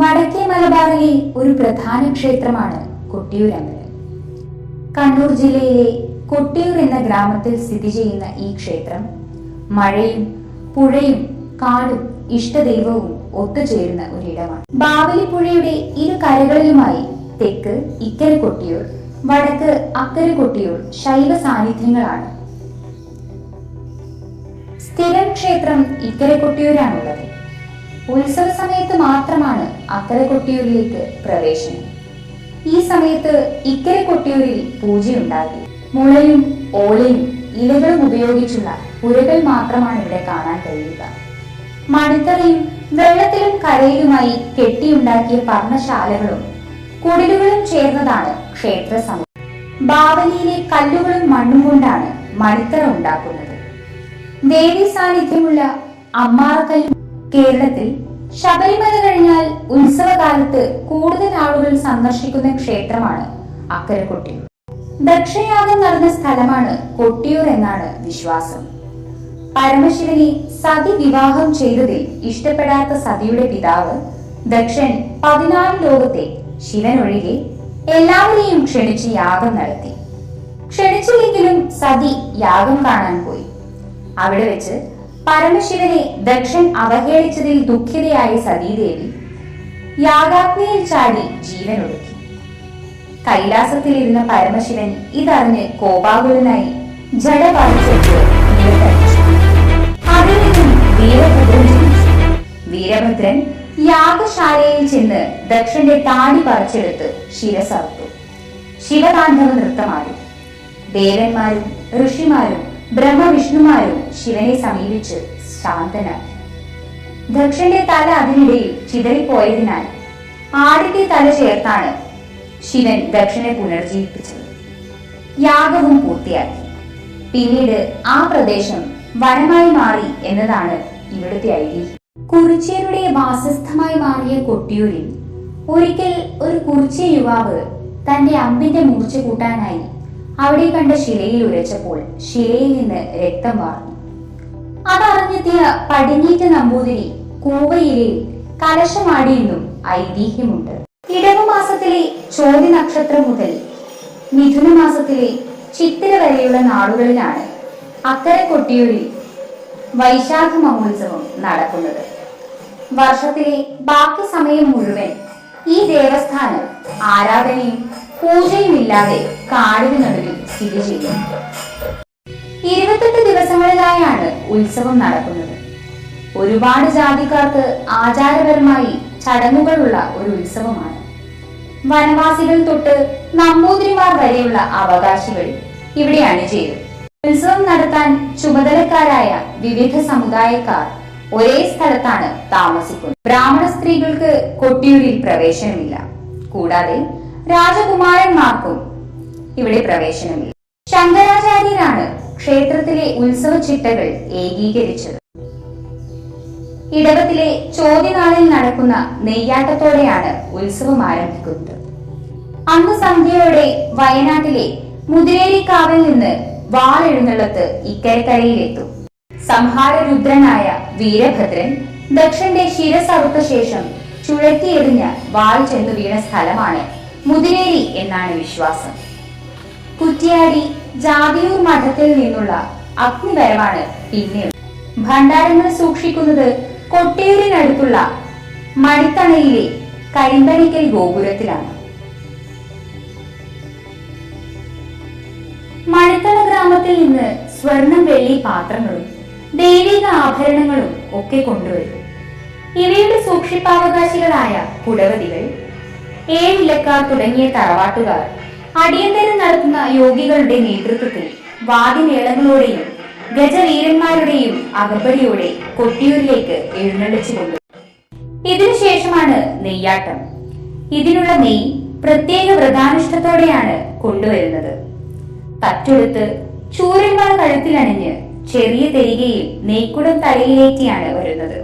വടക്കേ മലബാറിലെ ഒരു പ്രധാന ക്ഷേത്രമാണ് കൊട്ടിയൂർ അമ്പലം കണ്ണൂർ ജില്ലയിലെ കൊട്ടിയൂർ എന്ന ഗ്രാമത്തിൽ സ്ഥിതി ചെയ്യുന്ന ഈ ക്ഷേത്രം മഴയും പുഴയും കാടും ഇഷ്ടദൈവവും ഒത്തുചേരുന്ന ഒരിടമാണ്. ബാവലി പുഴയുടെ ഇരു കരകളിലുമായി തെക്ക് ഇക്കരെ കൊട്ടിയൂർ വടക്ക് അക്കരെ കൊട്ടിയൂർ ശൈവ സാന്നിധ്യങ്ങളാണ്. സ്ഥിരം ക്ഷേത്രം ഇക്കരെ കൊട്ടിയൂരാണുള്ളത്. ഉത്സവ സമയത്ത് മാത്രമാണ് അക്കരെ കൊട്ടിയൂരിലേക്ക് പ്രവേശനം. ഈ സമയത്ത് ഇക്കരെ കൊട്ടിയൂരിൽ പൂജയുണ്ടാകും. മുളയും ഓലയും ഇലകളും ഉപയോഗിച്ചുള്ള പുരകൾ മാത്രമാണ് ഇവിടെ കാണാൻ കഴിയുക. മണിത്തറയും വെള്ളത്തിലും കരയിലുമായി കെട്ടിയുണ്ടാക്കിയ പർണശാലകളും കുടിലുകളും ചേർന്നതാണ് ക്ഷേത്ര സമയം ഭാവനയിലെ കല്ലുകളും മണ്ണും കൊണ്ടാണ് മണിത്തറ ഉണ്ടാക്കുന്നത്. ദേവി സാന്നിധ്യമുള്ള അമ്മാറക്കല്ല് കേരളത്തിൽ ശബരിമല കഴിഞ്ഞാൽ ഉത്സവകാലത്ത് കൂടുതൽ ആളുകൾ സന്ദർശിക്കുന്ന ക്ഷേത്രമാണ് അക്കരെ കൊട്ടിയൂർ ദക്ഷയാഗം നടന്ന സ്ഥലമാണ് കൊട്ടിയൂർ എന്നാണ് വിശ്വാസം. പരമശിവനെ സതി വിവാഹം ചെയ്തതിൽ ഇഷ്ടപ്പെടാത്ത സതിയുടെ പിതാവ് ദക്ഷൻ പതിനാല് ലോകത്തെ ശിവനൊഴികെ എല്ലാവരെയും ക്ഷണിച്ച് യാഗം നടത്തി. ക്ഷണിച്ചില്ലെങ്കിലും സതി യാഗം കാണാൻ പോയി. അവിടെ വെച്ച് പരമശിവനെ ദക്ഷൻ അവഹേളിച്ചതിൽ ദുഃഖിതയായ സതീദേവി യാഗാഗ്നിയിൽ ചാടി ജീവൻ ഒടുക്കി കൈലാസത്തിലിരുന്ന പരമശിവൻ ഇതറിഞ്ഞ് കോപാകുലനായി വീരഭദ്രൻ യാഗശാലയിൽ ചെന്ന് ദക്ഷന്റെ താടി പറിച്ചെടുത്ത് ശിരസർത്തു. ശിവതാണ്ഡവ നൃത്തമാടി. ദേവന്മാരും ഋഷിമാരും ബ്രഹ്മവിഷ്ണുമാരും ശിവനെ സമീപിച്ച് ശാന്തനാക്കി ദക്ഷന്റെ തല അതിനിടയിൽ ചിതറിപ്പോയതിനാൽ ആടിന്റെ തല ചേർത്താണ് ശിവൻ ദക്ഷനെ പുനർജീവിപ്പിച്ചത്. യാഗവും പൂർത്തിയാക്കി. പിന്നീട് ആ പ്രദേശം വനമായി മാറി എന്നതാണ് ഇവിടുത്തെ ഐതിഹ്യം. കുറിച്യരുടെ വാസസ്ഥമായി മാറിയ കൊട്ടിയൂരിൽ ഒരിക്കൽ ഒരു കുറിച്യ യുവാവ് തന്റെ അമ്പിന്റെ മൂർച്ച കൂട്ടാനായി അവിടെ കണ്ട ശിലയിൽ ഉരച്ചപ്പോൾ ശിലയിൽ നിന്ന് രക്തം വാർന്നു. അതറിഞ്ഞെത്തിയ പടിഞ്ഞീറ്റ നമ്പൂതിരി കൂവയിലയിൽ കലശമാടിയെന്നും ഐതിഹ്യമുണ്ട്. ഇടവമാസത്തിലെ ചോതി നക്ഷത്രം മുതൽ മിഥുന മാസത്തിലെ ചിത്തിര വരെയുള്ള നാളുകളിലാണ് അക്കരെ കൊട്ടിയൂരിൽ വൈശാഖ മഹോത്സവം നടക്കുന്നത്. വർഷത്തിലെ ബാക്കി സമയം മുഴുവൻ ഈ ദേവസ്ഥാനം ആരാധനയും പൂജയും ഇല്ലാതെ കാടിന് നടുവിൽ സ്ഥിതി ചെയ്യുന്നു. ഇരുപത്തെട്ട് ദിവസങ്ങളിലായാണ് ഉത്സവം നടക്കുന്നത്. ഒരുപാട് ജാതിക്കാർക്ക് ആചാരപരമായി ചടങ്ങുകളുള്ള ഒരു ഉത്സവമാണ്. വനവാസികൾ തൊട്ട് നമ്പൂതിരിമാർ വരെയുള്ള അവകാശികൾ ഇവിടെ അണിചേരും ഉത്സവം നടത്താൻ ചുമതലക്കാരായ വിവിധ സമുദായക്കാർ ഒരേ സ്ഥലത്താണ് താമസിക്കുന്നത്. ബ്രാഹ്മണ സ്ത്രീകൾക്ക് കൊട്ടിയൂരിൽ പ്രവേശനമില്ല. കൂടാതെ രാജകുമാരന്മാർക്കും ഇവിടെ പ്രവേശനമില്ല. ശങ്കരാചാര്യരാണ് ക്ഷേത്രത്തിലെ ഉത്സവ ചിട്ടകൾ ഏകീകരിച്ചത്. ഇടവത്തിലെ ചോദ്യനാളിൽ നടക്കുന്ന നെയ്യാട്ടത്തോടെയാണ് ഉത്സവം ആരംഭിക്കുന്നത്. അന്ന് സന്ധ്യയോടെ വയനാട്ടിലെ മുതിരേരിക്കാവിൽ നിന്ന് വാളെഴുന്നള്ളത്ത് ഇക്കരക്കരയിലെത്തും. സംഹാരരുദ്രനായ വീരഭദ്രൻ ദക്ഷന്റെ ശിരസറുത്ത ശേഷം ചുഴത്തിയെറിഞ്ഞ വാൾ ചെന്നു വീണ സ്ഥലമാണ് മുതിരേരി എന്നാണ് വിശ്വാസം. കുറ്റിയാടി ജാതിയൂർ മഠത്തിൽ നിന്നുള്ള അഗ്നിവരമാണ് പിന്നെ ഭണ്ഡാരങ്ങൾ സൂക്ഷിക്കുന്നത് കൊട്ടിയൂരിനടുത്തുള്ള മണിത്തണയിലെ കരിമ്പനിക്കൽ ഗോപുരത്തിലാണ്. മണിത്തണ ഗ്രാമത്തിൽ നിന്ന് സ്വർണം വെള്ളി പാത്രങ്ങളും ദൈവിക ആഭരണങ്ങളും ഒക്കെ കൊണ്ടുവരും. ഇവയുടെ സൂക്ഷിപ്പാവകാശികളായ കുടവതികൾ ഏഴിലക്കാർ തുടങ്ങിയ തറവാട്ടുകാർ. അടിയന്തരം നടത്തുന്ന യോഗികളുടെ നേതൃത്വത്തിൽ വാതിനേളങ്ങളോടെയും ഗജവീരന്മാരുടെയും അകമ്പടിയോടെ കൊട്ടിയൂരിലേക്ക് എഴുന്നള്ളിച്ചു കൊണ്ടു. ഇതിനുശേഷമാണ് നെയ്യാട്ടം. ഇതിനുള്ള നെയ് പ്രത്യേക വ്രതാനുഷ്ഠത്തോടെയാണ് കൊണ്ടുവരുന്നത്. തറ്റൊടുത്ത് ചൂരന്മാർ കഴുത്തിലണിഞ്ഞ് ചെറിയ തെരികയിൽ നെയ്ക്കുടം തലയിലേറ്റിയാണ് വരുന്നത്.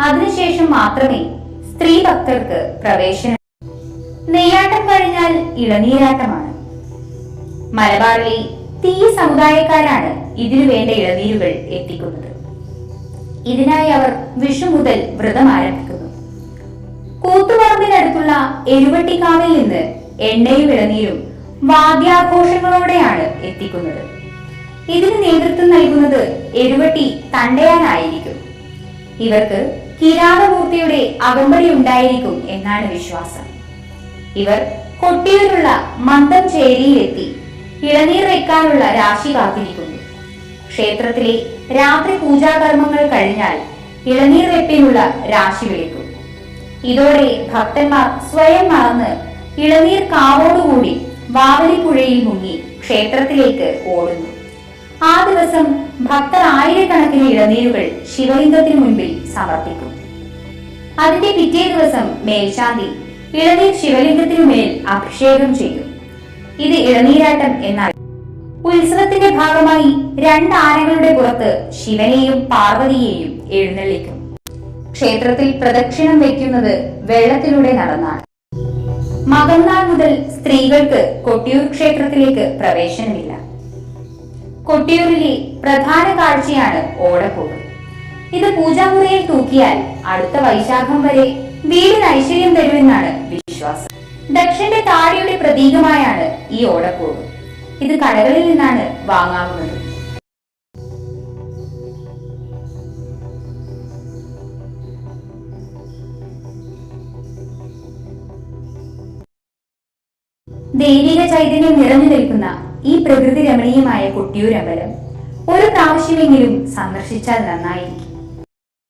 അതിനുശേഷം മാത്രമേ സ്ത്രീ ഭക്തർക്ക് പ്രവേശനം നെയ്യാട്ടം കഴിഞ്ഞാൽ ഇളനീരാട്ടമാണ്. മലബാറിലെ തീ സമുദായക്കാരാണ് ഇതിനു വേണ്ട ഇളനീരുകൾ എത്തിക്കുന്നത്. ഇതിനായി അവർ വിഷു മുതൽ വ്രതം ആരംഭിക്കുന്നു. കൂത്തുപറമ്പിനടുത്തുള്ള എരുവട്ടിക്കാവിൽ നിന്ന് എണ്ണയും ഇളനീരും വാദ്യാഘോഷങ്ങളോടെയാണ് എത്തിക്കുന്നത്. ഇതിന് നേതൃത്വം നൽകുന്നത് എരുവട്ടി തണ്ടയാനായിരിക്കും. ഇവർക്ക് കിരാതമൂർത്തിയുടെ അകമ്പടി ഉണ്ടായിരിക്കും എന്നാണ് വിശ്വാസം. ഇവർ കൊട്ടിയൂരുള്ള മന്ദച്ചേരിയിലെത്തി ഇളനീർ വെക്കാനുള്ള രാശി കാത്തിരിക്കുന്നു. ക്ഷേത്രത്തിലെ രാത്രി പൂജാകർമ്മങ്ങൾ കഴിഞ്ഞാൽ ഇളനീർ വെപ്പിനുള്ള രാശി വിളിക്കും. ഇതോടെ ഭക്തന്മാർ സ്വയം മറന്ന് ഇളനീർ കാവോടുകൂടി വാവലിപ്പുഴയിൽ മുങ്ങി ക്ഷേത്രത്തിലേക്ക് ഓടുന്നു. ആ ദിവസം ഭക്തർ ആയിരക്കണക്കിന് ഇളനീരുകൾ ശിവലിംഗത്തിന് മുൻപിൽ സമർപ്പിക്കും. അതിന്റെ പിറ്റേ ദിവസം മേൽശാന്തി ഇളനീർ ശിവലിംഗത്തിനു മേൽ അഭിഷേകം ചെയ്യും. ഇത് ഇളനീരാട്ടം എന്നാൽ ഉത്സവത്തിന്റെ ഭാഗമായി രണ്ട് ആനകളുടെ പുറത്ത് ശിവനെയും പാർവതിയെയും എഴുന്നള്ളിക്കും. ക്ഷേത്രത്തിൽ പ്രദക്ഷിണം വയ്ക്കുന്നത് വെള്ളത്തിലൂടെ നടന്നാണ്. മകന്നാൾ മുതൽ സ്ത്രീകൾക്ക് കൊട്ടിയൂർ ക്ഷേത്രത്തിലേക്ക് പ്രവേശനമില്ല. കൊട്ടിയൂരിലെ പ്രധാന കാഴ്ചയാണ് ഓടക്കൂട് ഇത് പൂജാമുറിയിൽ തൂക്കിയാൽ അടുത്ത വൈശാഖം വരെ വീടിന് ഐശ്വര്യം തരുമെന്നാണ് വിശ്വാസം. ദക്ഷന്റെ താടിയുടെ പ്രതീകമായാണ് ഈ ഓടക്കൂട്. ഇത് കടകളിൽ നിന്നാണ് വാങ്ങാവുന്നത്. ദൈവിക ചൈതന്യം നിറഞ്ഞു നിൽക്കുന്ന ഈ പ്രകൃതി രമണീയമായ കൊട്ടിയൂരമ്പലം ഒരു പ്രാവശ്യമെങ്കിലും സന്ദർശിച്ചാൽ നന്നായിരിക്കും.